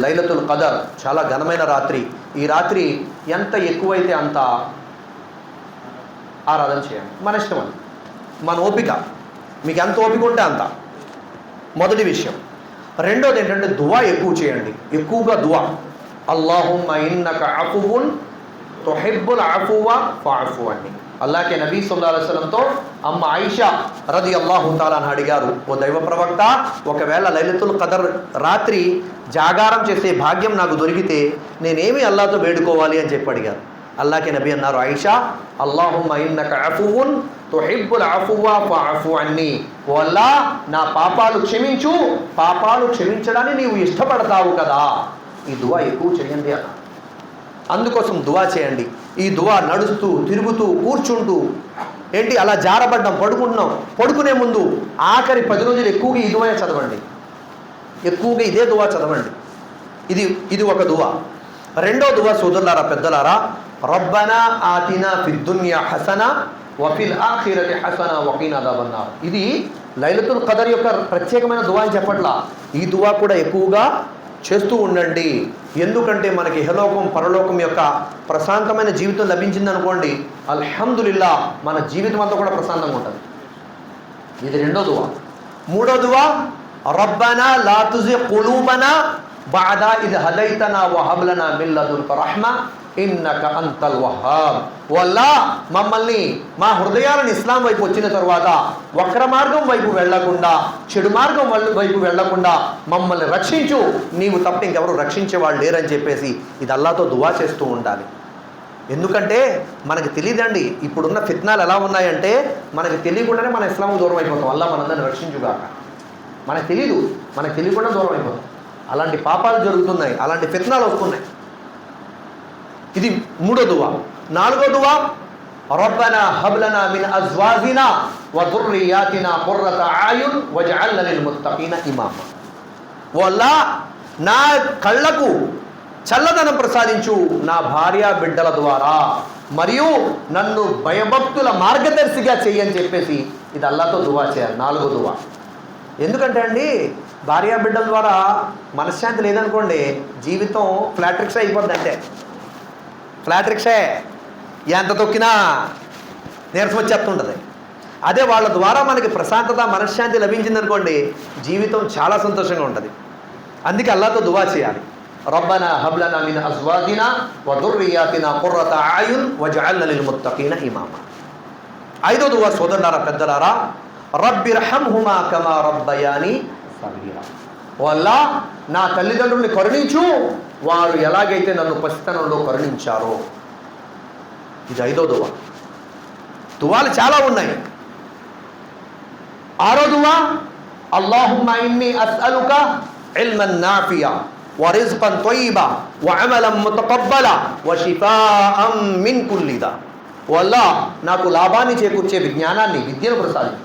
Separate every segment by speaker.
Speaker 1: లైలతుల్ కదర్ చాలా ఘనమైన రాత్రి. ఈ రాత్రి ఎంత ఎక్కువైతే అంత ఆరాధన చేయండి. మన ఇష్టం అది. మన ఓపిక. మీకు ఎంత ఓపిక ఉంటే అంత. మొదటి విషయం. రెండోది ఏంటంటే దువా ఎక్కువ చేయండి. ఎక్కువగా దువా. అల్లాహుమ్మ ఇన్నక అఫువున్ తొహెబ్బుల్ అఫువా ఫాఫు అని. అల్లాకే నబీ సుల్లా అలైస్లంతో అమ్మ ఆయిషా రది అల్లాహు తాలాని అడిగారు ఓ దైవ ప్రవక్త ఒకవేళ లలితుల్ కదర్ రాత్రి జాగారం చేసే భాగ్యం నాకు దొరికితే నేనేమి అల్లాతో వేడుకోవాలి అని చెప్పి అడిగారు. అల్లాకే నబీ అన్నారు ఆయిషా అల్లాహుమ్మ ఇన్నక అఫువున్ తుహిబ్బుల్ అఫువా ఫాఫు అన్ని. వల్ల నా పాపాలు క్షమించు పాపాలు క్షమించడాన్ని నీవు ఇష్టపడతావు కదా. ఈ దువా ఎక్కువ చేయండి అన్న. అందుకోసం దువా చేయండి. ఈ దువా నడుస్తూ తిరుగుతూ కూర్చుంటూ. ఏంటి? అలా జారబడ్డం పడుకుంటున్నాం. పడుకునే ముందు ఆఖరి పది రోజులు ఎక్కువగా ఈ దువా చదవండి. ఎక్కువగా ఇదే దువా చదవండి. ఇది ఇది ఒక దువా. రెండో దువా సోదరులారా పెద్దలారా రబ్బనా ఆతినా ఫిద్దున్యా హసన వఫిల్ ఆఖిరతి హసన వకీన్ అదాబన్నారు. ఇది లైలతుల్ కదర్ యొక్క ప్రత్యేకమైన దువా అని చెప్పట్లా. ఈ దువా కూడా ఎక్కువగా చేస్తూ ఉండండి. ఎందుకంటే మనకి హలోకం పరలోకం యొక్క ప్రశాంతమైన జీవితం లభించింది అనుకోండి అల్హమ్దులిల్లా మన జీవితం అంతా కూడా ప్రశాంతంగా ఉంటుంది. ఇది రెండో దువా. మూడో దువా రబ్బనా లాతుజి కొలూబనా బాధ ఇది హదైతనా వహబ్లనా మిల్లదుల్ రహ్మ. ఇన్నక అంతల్ వహాబ్. వల్ల మమ్మల్ని మా హృదయాలను ఇస్లాం వైపు వచ్చిన తర్వాత వక్ర మార్గం వైపు వెళ్ళకుండా చెడు మార్గం వల్ల- వైపు వెళ్ళకుండా మమ్మల్ని రక్షించు. నీవు తప్ప ఇంకెవరు రక్షించే వాళ్ళు లేరని చెప్పేసి ఇది అల్లాతో దువా చేస్తూ ఉండాలి. ఎందుకంటే మనకు తెలియదండి ఇప్పుడున్న ఫిత్నాలు ఎలా ఉన్నాయంటే మనకు తెలియకుండానే మన ఇస్లాం దూరం అయిపోతాం. అల్లా మనందరిని రక్షించుగాక. మనకు తెలీదు మనకు తెలియకుండా దూరం అయిపోతాం. అలాంటి పాపాలు జరుగుతున్నాయి అలాంటి ఫిత్నాలు వస్తున్నాయి. ఇది మూడో దువా. నాలుగో దువా ربنا هب لنا من ازواجنا وذرياتنا قرة اعين واجعلنا للمتقين اماما ఇమామా. వల్ల నా కళ్ళకు చల్లదనం ప్రసాదించు నా భార్య బిడ్డల ద్వారా మరియు నన్ను భయభక్తుల మార్గదర్శిగా చెయ్యని చెప్పేసి ఇది అల్లాతో దువా చేయాలి నాలుగో దువా. ఎందుకంటే అండి భార్య బిడ్డల ద్వారా మనశ్శాంతి లేదనుకోండి జీవితం ఫ్లాట్రిక్స్ అయిపోద్ది అంటే ఫ్లాట్ రిక్షే. ఎంత తొక్కినా నీరసం వచ్చేస్తుంటుంది. అదే వాళ్ళ ద్వారా మనకి ప్రశాంతత మనశ్శాంతి లభించిందనుకోండి జీవితం చాలా సంతోషంగా ఉంటుంది. అందుకే అల్లాతో దువా చేయాలి. రబ్బనా హబ్లనా మిన్ అజ్వాజినా వ దుర్రియాతినా కుర్రత ఆయున్ వజఅల్న లిల్ ముత్తఖీన ఇమామా. ఐదో దువా సోదరులారా పెద్దలారా రబ్బిర్హంహుమా కమా రబ్బయాని సగీరా. వల్ల నా తల్లిదండ్రుల్ని కరుణించు వారు ఎలాగైతే నన్ను పసితనంలో కరుణించారో ఇది ఐదో దువా దువాలు చాలా ఉన్నాయి ఆరో దువా అల్లాహుమ్మ ఇన్ని అస్అలుక ఇల్మన్ నాఫియా ورزقا طيبا وعملا متقبلا وشفاء من كل داء వల్ల నాకు లాభాన్ని చేకూర్చే విజ్ఞానాన్ని విద్యను ప్రసాదించు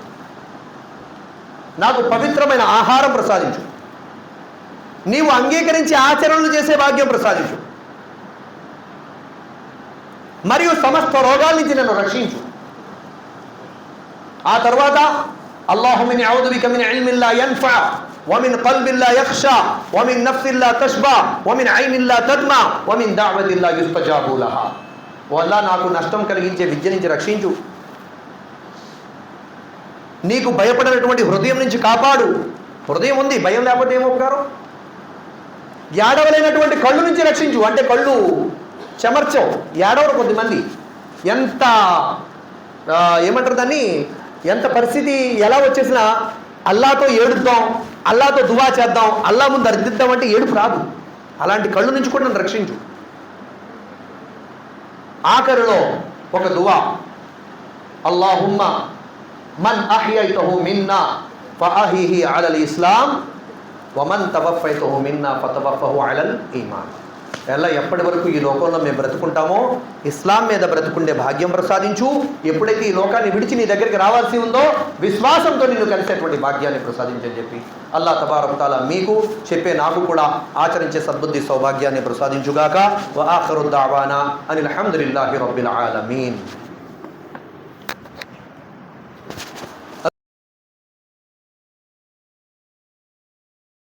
Speaker 1: నాకు పవిత్రమైన ఆహారం ప్రసాదించు నీవు అంగీకరించి ఆచరణలు చేసే భాగ్యం ప్రసాదించు మరియు సమస్త రోగాల నుంచి నన్ను రక్షించు ఆ తర్వాత అల్లాహుమిన్ ఔదు బిక మిన్ ఇల్మిన్ లా యన్ఫా ومن قلب لا يخشى ومن نفس لا تشبع ومن عين لا تدمع ومن دعوة لا يستجاب لها వల్ల నాకు నష్టం కలిగించే విద్య నుంచి రక్షించు నీకు భయపడినటువంటి హృదయం నుంచి కాపాడు హృదయం ఉంది భయం లేకపోతే ఏం ఉపకారం ఏడవలేనటువంటి కళ్ళు నుంచి రక్షించు. అంటే కళ్ళు చెమర్చవు. ఏడవరు కొద్దిమంది. ఎంత ఏమంటారు దాన్ని? ఎంత పరిస్థితి ఎలా వచ్చేసినా అల్లాతో ఏడుద్దాం అల్లాతో దువా చేద్దాం అల్లా ముందు అర్థిద్దాం అంటే ఏడుపు రాదు. అలాంటి కళ్ళు నుంచి కూడా నన్ను రక్షించు. ఆఖరిలో ఒక దువా. అల్లాహుమ్మ మన్ అహ్యైతహు మిన్నా ఫఅహిహి అలల్ ఇస్లాం వమన్ తవఫైతహు మిన్నా ఫతవఫహు అలల్ ఈమాన్. ఎలా ఎప్పటి వరకు ఈ లోకంలో మేము బ్రతుకుంటామో ఇస్లాం మీద బ్రతుకుండే భాగ్యం ప్రసాదించు ఎప్పుడైతే ఈ లోకాన్ని విడిచి నీ దగ్గరికి రావాల్సి ఉందో విశ్వాసంతో నిన్ను కలిసేటువంటి భాగ్యాన్ని ప్రసాదించని చెప్పి అల్లా తబారకుతాల మీకు చెప్పే నాకు కూడా ఆచరించే సద్బుద్ధి సౌభాగ్యాన్ని ప్రసాదించుగాక. వ అని దావానా రబ్బిల్ ఆలమీన్.